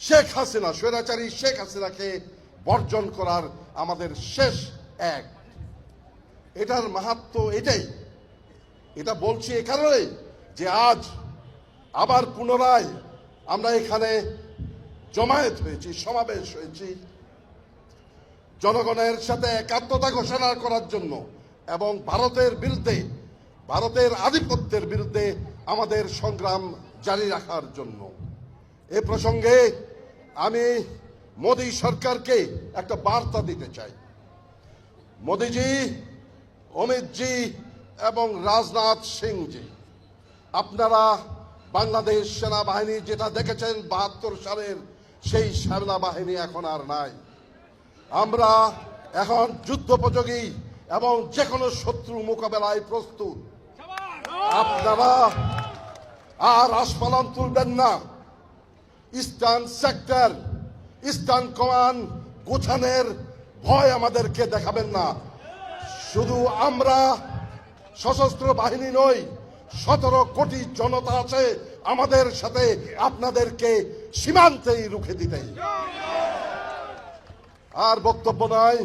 শেখ হাসিনা, স্বৈরাচারী শেখ হাসিনাকে বর্জন করার আমাদের শেষ এক। এটার মাহাত্ম এটাই। এটা বলছি এ যে আজ আবার পুনরায় আমরা এখানে জমায়েত হয়েছি, সমাবেশ হয়েছি। জনগণের সাথে একাত্মতা ঘোষণা করার জন্য এবং ভারতের বিরুদ্ধে, ভারতের আধিপত্যের বিরুদ্ধে আমাদের সংগ্রাম জারি রাখার জন্য। এ প্রসঙ্গে আমি মোদী সরকারকে একটা বার্তা দিতে চাই। মোদিজি, অমিতজি এবং রাজনাথ সিংজি, আপনারা বাংলাদেশ সেনাবাহিনী যেটা দেখেছেন বাহাত্তর সালের সেই সেনাবাহিনী এখন আর নাই। আমরা এখন যুদ্ধোপযোগী এবং যে কোনো শত্রু মোকাবেলায় প্রস্তুত। আপনারা আর আসপালন তুলবেন না। ইস্টার্ন সেক্টর, ইস্টার্ন কমান্ড গোছানের ভয় আমাদেরকে দেখাবেন না। শুধু আমরা সশস্ত্র বাহিনী নই, সতেরো কোটি জনতা আছে আমাদের সাথে আপনাদেরকে সীমান্তেই রুখে দিতে আর বক্তব্য নয়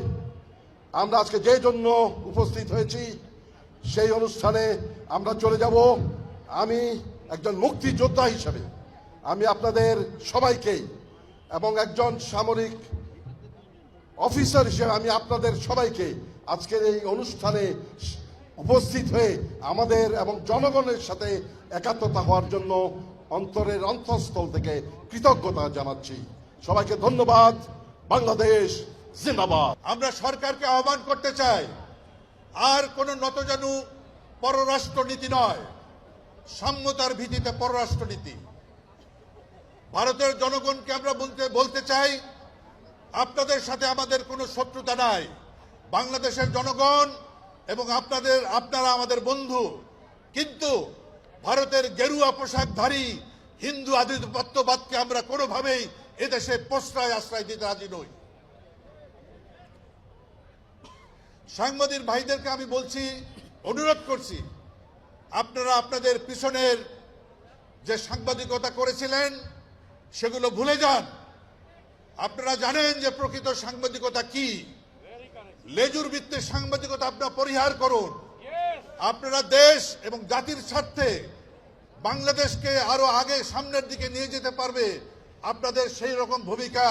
আমরা আজকে যে জন্য উপস্থিত হয়েছি, সেই অনুষ্ঠানে আমরা চলে যাব। আমি একজন মুক্তিযোদ্ধা হিসেবে। আমি আপনাদের সবাইকে এবং একজন সামরিক অফিসার হিসেবে আমি আপনাদের সবাইকে আজকের এই অনুষ্ঠানে উপস্থিত হয়ে আমাদের এবং জনগণের সাথে একাত্মতা হওয়ার জন্য অন্তরের অন্তঃস্থল থেকে কৃতজ্ঞতা জানাচ্ছি। সবাইকে ধন্যবাদ। বাংলাদেশ জিন্দাবাদ। আমরা সরকারকে আহ্বান করতে চাই, আর কোন নতজানু পররাষ্ট্রনীতি নয়, সাম্যতার ভিত্তিতে পররাষ্ট্রনীতি। ভারতের জনগণকে আমরা বলতে বলতে চাই, আপনাদের সাথে আমাদের কোনো শত্রুতা নাই। বাংলাদেশের জনগণ এবং আপনাদের, আপনারা আমাদের বন্ধু। কিন্তু ভারতের গেরুয়া পোশাকধারী হিন্দু আধিপত্যবাদকে আমরা কোনোভাবেই এদেশে প্রশ্রয়, আশ্রয় দিতে রাজি নই। সাংবাদিক ভাইদেরকে আমি বলছি, অনুরোধ করছি, আপনারা আপনাদের পিছনের যে সাংবাদিকতা করেছিলেন সেগুলো ভুলে যান। আপনারা জানেন যে প্রকৃত সাংবাদিকতা কি? লেজুর ভিত্তির সাংবাদিকতা আপনারা পরিহার করুন। আপনারা দেশ এবং জাতির স্বার্থে বাংলাদেশকে আরও আগে সামনের দিকে নিয়ে যেতে পারবে, আপনাদের সেই রকম ভূমিকা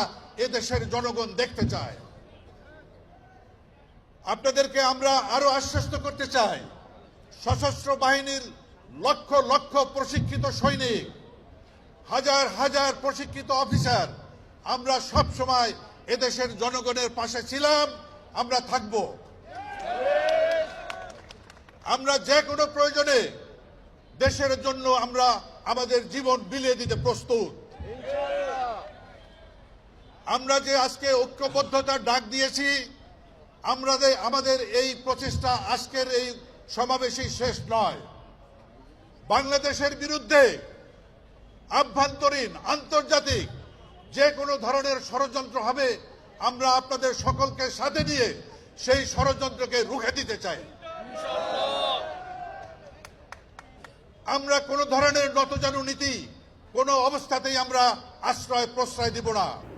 এদেশের জনগণ দেখতে চায়। আপনাদেরকে আমরা আরও আশ্বস্ত করতে চাই, সশস্ত্র বাহিনীর লক্ষ লক্ষ প্রশিক্ষিত সৈনিক হাজার হাজার প্রশিক্ষিত অফিসার আমরা সব সময় এদেশের জনগণের পাশে ছিলাম, আমরা থাকব। আমরা যে কোনো প্রয়োজনে দেশের জন্য আমরা আমাদের জীবন বিলিয়ে দিতে প্রস্তুত। আমরা যে আজকে ঐক্যবদ্ধতার ডাক দিয়েছি, আমরা আমাদের এই প্রচেষ্টা আজকের এই সমাবেশই শেষ নয়। বাংলাদেশের বিরুদ্ধে আভ্যন্তরীণ, আন্তর্জাতিক যে কোনো ধরনের ষড়যন্ত্র হবে, আমরা আপনাদের সকলকে সাথে নিয়ে সেই ষড়যন্ত্রকে রুখে দিতে চাই। আমরা কোনো ধরনের নতজানু নীতি, কোনো অবস্থাতেই আমরা আশ্রয় প্রশ্রয় দিব না।